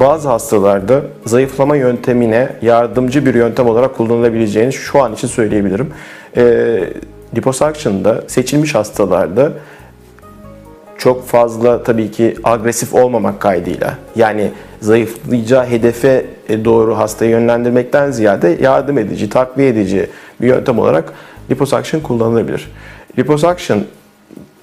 bazı hastalarda zayıflama yöntemine yardımcı bir yöntem olarak kullanılabileceğini şu an için söyleyebilirim. E, liposuction'da seçilmiş hastalarda çok fazla tabii ki agresif olmamak kaydıyla yani zayıflayacağı hedefe doğru hastayı yönlendirmekten ziyade yardım edici, takviye edici bir yöntem olarak liposuction kullanılabilir. Liposuction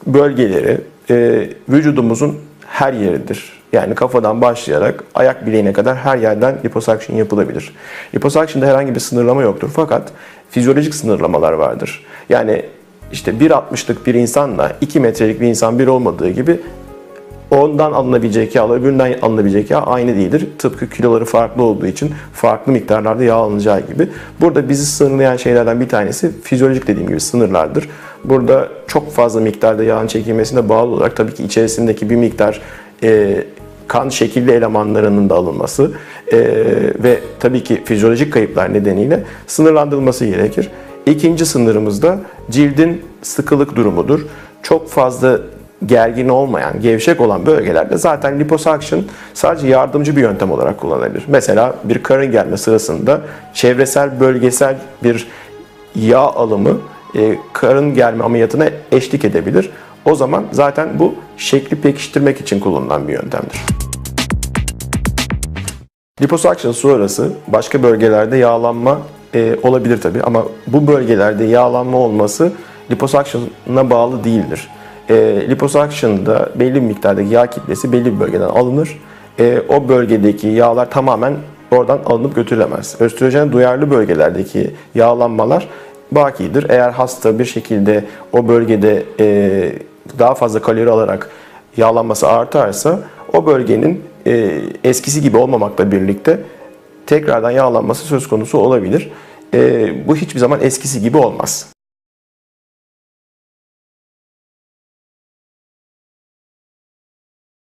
bölgeleri e, vücudumuzun her yeridir. Yani kafadan başlayarak ayak bileğine kadar her yerden liposuction yapılabilir. Liposuction'da herhangi bir sınırlama yoktur fakat fizyolojik sınırlamalar vardır. Yani işte 1.60'lık bir insanla 2 metrelik bir insan bir olmadığı gibi ondan alınabilecek yağla öbüründen alınabilecek yağ aynı değildir. Tıpkı kiloları farklı olduğu için farklı miktarlarda yağ alınacağı gibi. Burada bizi sınırlayan şeylerden bir tanesi fizyolojik dediğim gibi sınırlardır. Burada çok fazla miktarda yağın çekilmesine bağlı olarak tabii ki içerisindeki bir miktar e, kan şekilli elemanlarının da alınması e, ve tabii ki fizyolojik kayıplar nedeniyle sınırlandırılması gerekir. İkinci sınırımız da cildin sıkılık durumudur. Çok fazla gergin olmayan, gevşek olan bölgelerde zaten liposuction sadece yardımcı bir yöntem olarak kullanılabilir. Mesela bir karın germe sırasında çevresel, bölgesel bir yağ alımı e, karın germe ameliyatına eşlik edebilir. O zaman zaten bu şekli pekiştirmek için kullanılan bir yöntemdir. Liposuction sonrası başka bölgelerde yağlanma e, olabilir tabi ama bu bölgelerde yağlanma olması liposuction'a bağlı değildir. E, liposuction'da belli bir miktardaki yağ kitlesi belli bir bölgeden alınır. E, o bölgedeki yağlar tamamen oradan alınıp götürülemez. Östrojene duyarlı bölgelerdeki yağlanmalar bakidir. Eğer hasta bir şekilde o bölgede e, daha fazla kalori alarak yağlanması artarsa o bölgenin e, eskisi gibi olmamakla birlikte tekrardan yağlanması söz konusu olabilir. E, bu hiçbir zaman eskisi gibi olmaz.